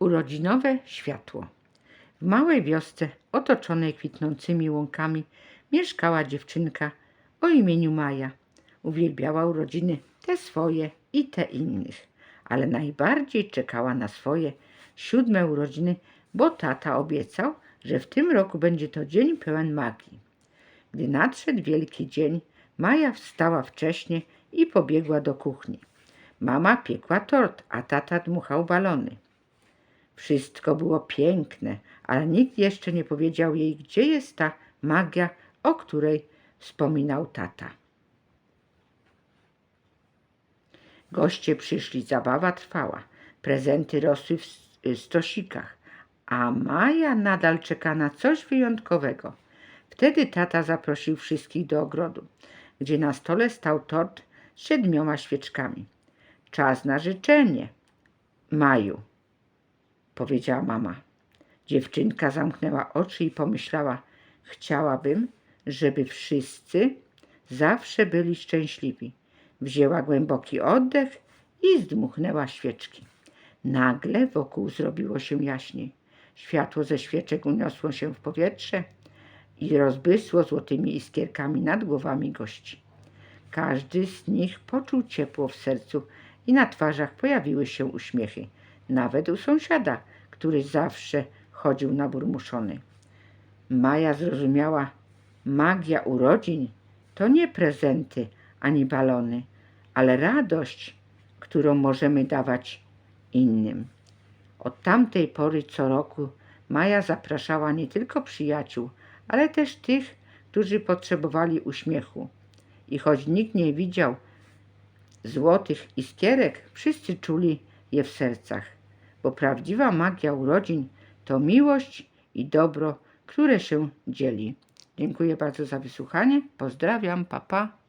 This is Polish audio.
Urodzinowe światło. W małej wiosce otoczonej kwitnącymi łąkami mieszkała dziewczynka o imieniu Maja. Uwielbiała urodziny te swoje i te innych, ale najbardziej czekała na swoje siódme urodziny, bo tata obiecał, że w tym roku będzie to dzień pełen magii. Gdy nadszedł wielki dzień, Maja wstała wcześnie i pobiegła do kuchni. Mama piekła tort, a tata dmuchał balony. Wszystko było piękne, ale nikt jeszcze nie powiedział jej, gdzie jest ta magia, o której wspominał tata. Goście przyszli, zabawa trwała, prezenty rosły w stosikach, a Maja nadal czeka na coś wyjątkowego. Wtedy tata zaprosił wszystkich do ogrodu, gdzie na stole stał tort z siedmioma świeczkami. Czas na życzenie, Maju, powiedziała mama. Dziewczynka zamknęła oczy i pomyślała: Chciałabym, żeby wszyscy zawsze byli szczęśliwi. Wzięła głęboki oddech i zdmuchnęła świeczki. Nagle wokół zrobiło się jaśniej. Światło ze świeczek uniosło się w powietrze i rozbysło złotymi iskierkami nad głowami gości. Każdy z nich poczuł ciepło w sercu i na twarzach pojawiły się uśmiechy, nawet u sąsiada, który zawsze chodził naburmuszony. Maja zrozumiała, magia urodzin to nie prezenty ani balony, ale radość, którą możemy dawać innym. Od tamtej pory co roku Maja zapraszała nie tylko przyjaciół, ale też tych, którzy potrzebowali uśmiechu. I choć nikt nie widział złotych iskierek, wszyscy czuli je w sercach, bo prawdziwa magia urodzin to miłość i dobro, które się dzieli. Dziękuję bardzo za wysłuchanie. Pozdrawiam, papa. Pa.